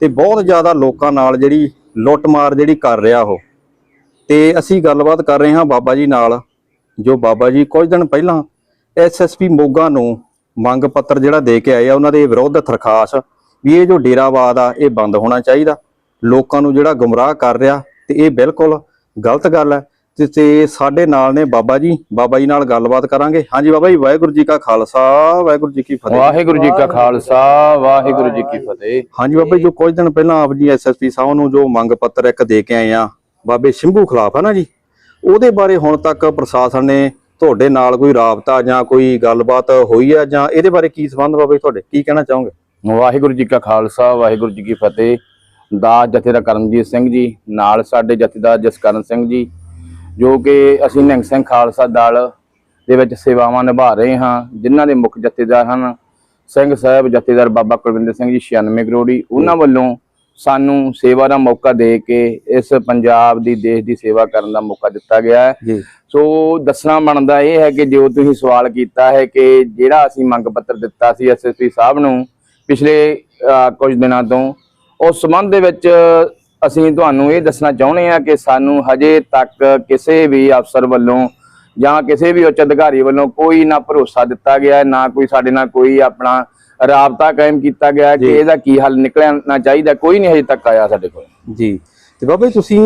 ਤੇ ਬਹੁਤ ਜ਼ਿਆਦਾ ਲੋਕਾਂ ਨਾਲ ਜਿਹੜੀ ਲੁੱਟਮਾਰ ਜਿਹੜੀ ਕਰ ਰਿਹਾ ਉਹ। ਤੇ ਅਸੀਂ ਗੱਲਬਾਤ ਕਰ ਰਹੇ ਹਾਂ ਬਾਬਾ ਜੀ ਨਾਲ, ਜੋ ਬਾਬਾ ਜੀ ਕੁਝ ਦਿਨ ਪਹਿਲਾਂ ਐਸਐਸਪੀ ਮੋਗਾ ਨੂੰ ਮੰਗ ਪੱਤਰ ਜਿਹੜਾ ਦੇ ਕੇ ਆਏ ਆ, ਉਹਨਾਂ ਦੇ ਵਿਰੁੱਧ ਦਰਖਾਸਤ ਵੀ ਇਹ ਜੋ ਡੇਰਾਵਾਦ ਆ, ਇਹ ਬੰਦ ਹੋਣਾ ਚਾਹੀਦਾ। ਲੋਕਾਂ ਨੂੰ ਜਿਹੜਾ ਗੁੰਮਰਾਹ ਕਰ ਰਿਹਾ ਤੇ ਇਹ ਬਿਲਕੁਲ ਗਲਤ ਗੱਲ ਹੈ। ਤੇ- ਤੇ ਸਾਡੇ ਨਾਲ ਨੇ ਬਾਬਾ ਜੀ ਬਾਬਾ ਜੀ ਨਾਲ ਗੱਲਬਾਤ ਕਰਾਂਗੇ। ਹਾਂਜੀ ਬਾਬਾ ਜੀ ਵਾਹਿਗੁਰੂ ਜੀ ਕਾ ਖਾਲਸਾ ਵਾਹਿਗੁਰੂ ਜੀ ਕੀ ਫਤਿਹ। ਵਾਹਿਗੁਰੂ ਜੀ ਕਾ ਖਾਲਸਾ ਵਾਹਿਗੁਰੂ ਜੀ ਕੀ ਫਤਿਹ। ਹਾਂਜੀ ਬਾਬਾ ਜੀ ਜੋ ਕੁਝ ਦਿਨ ਪਹਿਲਾਂ ਆਪ ਜੀ ਐਸਐਸਪੀ ਸਾਹਿਬ ਨੂੰ ਜੋ ਮੰਗ ਪੱਤਰ ਇੱਕ ਦੇ ਕੇ ਆਏ ਆ ਬਾਬੇ ਸ਼ੰਭੂ ਖਿਲਾਫ ਹੈ ਨਾ ਜੀ? ਉਹਦੇ ਬਾਰੇ ਹੁਣ ਤੱਕ ਪ੍ਰਸ਼ਾਸਨ ਨੇ ਤੁਹਾਡੇ ਨਾਲ ਕੋਈ ਰਾਬਤਾ ਜਾਂ ਕੋਈ ਗੱਲਬਾਤ ਹੋਈ ਹੈ ਜਾਂ ਇਹਦੇ ਬਾਰੇ ਕੀ ਸਬੰਧ ਬਾਬਾ ਜੀ ਤੁਹਾਡੇ? ਕੀ ਕਹਿਣਾ ਚਾਹੋਗੇ? ਵਾਹਿਗੁਰੂ ਜੀ ਕਾ ਖਾਲਸਾ ਵਾਹਿਗੁਰੂ ਜੀ ਕੀ ਫਤਿਹ। ਦਾਸ ਜਥੇਦਾਰ ਕਰਮਜੀਤ ਸਿੰਘ ਜੀ ਨਾਲ ਸਾਡੇ ਜਥੇਦਾਰ ਜਸਕਰਨ ਸਿੰਘ ਜੀ ਜੋ ਕਿ ਅਸੀਂ ਨਿਹੰਗ ਸਿੰਘ ਖਾਲਸਾ ਦਲ ਦੇ ਵਿੱਚ ਸੇਵਾਵਾਂ ਨਿਭਾ ਰਹੇ ਹਾਂ ਜਿਨ੍ਹਾਂ ਦੇ ਮੁੱਖ ਜਥੇਦਾਰ ਹਨ ਸਿੰਘ ਸਾਹਿਬ ਜਥੇਦਾਰ ਬਾਬਾ ਕੁਲਵਿੰਦਰ ਸਿੰਘ ਜੀ 96 ਕਰੋੜੀ। ਉਹਨਾਂ ਵੱਲੋਂ ਸਾਨੂੰ ਸੇਵਾ ਦਾ ਮੌਕਾ ਦੇ ਕੇ ਇਸ ਪੰਜਾਬ ਦੀ ਦੇਸ਼ ਦੀ ਸੇਵਾ ਕਰਨ ਦਾ ਮੌਕਾ ਦਿੱਤਾ ਗਿਆ ਹੈ। ਸੋ ਦੱਸਣਾ ਬਣਦਾ ਇਹ ਹੈ ਕਿ ਜੋ ਤੁਸੀਂ ਸਵਾਲ ਕੀਤਾ ਹੈ ਕਿ ਜਿਹੜਾ ਅਸੀਂ ਮੰਗ ਪੱਤਰ ਦਿੱਤਾ ਸੀ ਐਸਐਸਪੀ ਸਾਹਿਬ ਨੂੰ ਪਿਛਲੇ ਕੁਝ ਦਿਨਾਂ ਤੋਂ ਉਸ ਸੰਬੰਧ ਦੇ ਵਿੱਚ ਅਸੀਂ ਤੁਹਾਨੂੰ ਇਹ ਦੱਸਣਾ ਚਾਹੁੰਦੇ ਹਾਂ ਕਿ ਸਾਨੂੰ ਹਜੇ ਤੱਕ ਕਿਸੇ ਵੀ ਅਫਸਰ ਵੱਲੋਂ ਜਾਂ ਕਿਸੇ ਵੀ ਉੱਚ ਅਧਿਕਾਰੀ ਵੱਲੋਂ ਕੋਈ ਨਾ ਭਰੋਸਾ ਦਿੱਤਾ ਗਿਆ ਨਾ ਕੋਈ ਸਾਡੇ ਨਾਲ ਕੋਈ ਆਪਣਾ ਰਾਬਤਾ ਕਾਇਮ ਕੀਤਾ ਗਿਆ ਕਿ। ਇਹਦਾ ਕੀ ਹੱਲ ਨਿਕਲਣਾ ਚਾਹੀਦਾ ਕੋਈ ਨਹੀਂ ਹਜੇ ਤੱਕ ਆਇਆ ਸਾਡੇ ਕੋਲ ਜੀ ਤੇ ਬਾਬਾ ਜੀ ਤੁਸੀਂ